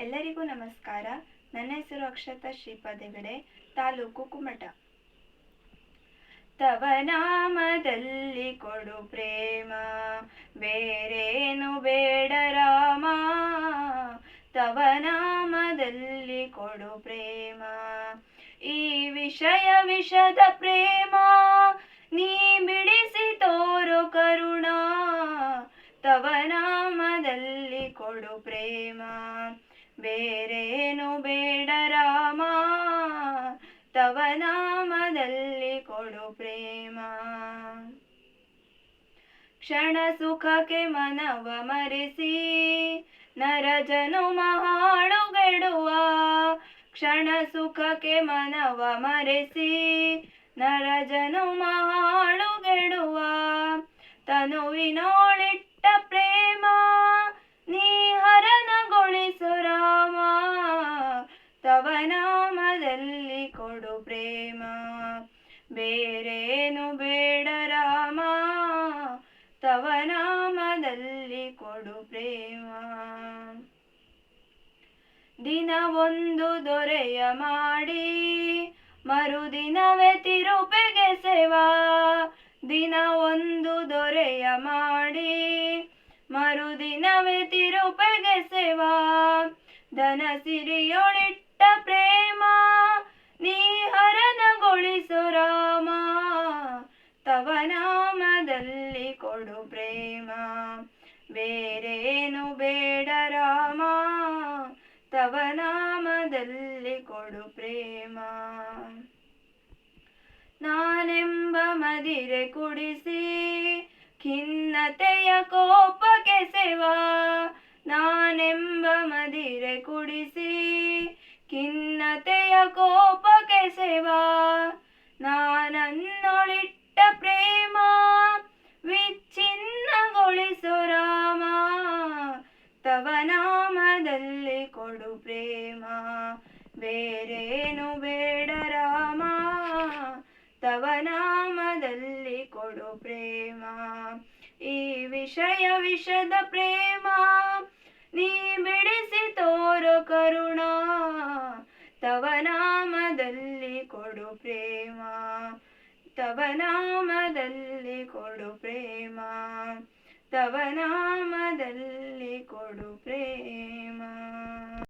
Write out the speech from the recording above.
ಎಲ್ಲರಿಗೂ ನಮಸ್ಕಾರ. ನನ್ನ ಹೆಸರು ಅಕ್ಷತಾ ಶ್ರೀಪಾದ್ ಹೆಗಡೆ ತಾಲೂಕು ಕುಮಟ. ತವ ನಾಮದಲ್ಲಿ ಕೊಡು ಪ್ರೇಮ, ಬೇರೇನು ಬೇಡ ರಾಮ. ತವ ನಾಮದಲ್ಲಿ ಕೊಡು ಪ್ರೇಮ, ಈ ವಿಷಯ ವಿಷದ ಪ್ರೇಮ. ನೀ ಬಿಡಿಸಿ ತೋರು ಕರುಣ. ತವ ನಾಮದಲ್ಲಿ ಕೊಡು ಪ್ರೇಮ ಬೇರೇನು ಬೇಡ ರಾಮ, ತವ ನಾಮದಲ್ಲಿ ಕೊಡು ಪ್ರೇಮ. ಕ್ಷಣ ಸುಖಕ್ಕೆ ಮನವ ಮರೆಸಿ, ನರಜನು ಮಹಾಳುಗೆಡುವ. ಹಾಳುಗೆಡುವ ಕ್ಷಣ ಸುಖಕ್ಕೆ ಮನವ ಮರೆಸಿ, ನರಜನು ಮಹಾಳುಗೆಡುವ. ಹಾಳುಗೆಡುವ ತವ ನಾಮದಲ್ಲಿ ಕೊಡು ಪ್ರೇಮ. ಬೇರೇನು ಬೇಡ ರಾಮ, ತವನಾಮದಲ್ಲಿ ಕೊಡು ಪ್ರೇಮ. ಒಂದು ದೊರೆಯ ಮಾಡಿ, ಮರುದಿನವೇ ತಿರುಪೆಗೆ ಸೇವಾ. ದಿನ ಒಂದು ದೊರೆಯ ಮಾಡಿ, ಮರುದಿನವೇ ತಿರುಪೆಗೆ ಸೇವಾ. ಧನ ಸಿರಿಯೊಳಿಟ್ಟ ನಾಮದಲ್ಲಿ ಕೊಡು ಪ್ರೇಮ. ಬೇರೇನು ಬೇಡ ರಾಮ, ತವ ನಾಮದಲ್ಲಿ ಕೊಡು ಪ್ರೇಮ. ನಾನೆಂಬ ಮದಿರೆ ಕುಡಿಸಿ, ಖಿನ್ನತೆಯ ಕೋಪ ಸೇವಾ. ನಾನೆಂಬ ಮದಿರೆ ಕುಡಿಸಿ, ಖಿನ್ನತೆಯ ಕೋಪಕ್ಕೆ ಕೊಡು ಪ್ರೇಮ, ಬೇರೇನು ಬೇಡ ರಾಮ. ತವ ನಾಮದಲ್ಲಿ ಕೊಡು ಪ್ರೇಮ. ಈ ವಿಷಯ ವಿಷದ ಪ್ರೇಮ, ನೀ ಬಿಡಿಸಿ ತೋರು ಕರುಣ. ತವ ನಾಮದಲ್ಲಿ ಕೊಡು ಪ್ರೇಮ, ತವ ನಾಮದಲ್ಲಿ ಕೊಡು ಪ್ರೇಮ. ತವ ನಾಮದಲ್ಲಿ ಕೊಡು ಪ್ರೇಮ.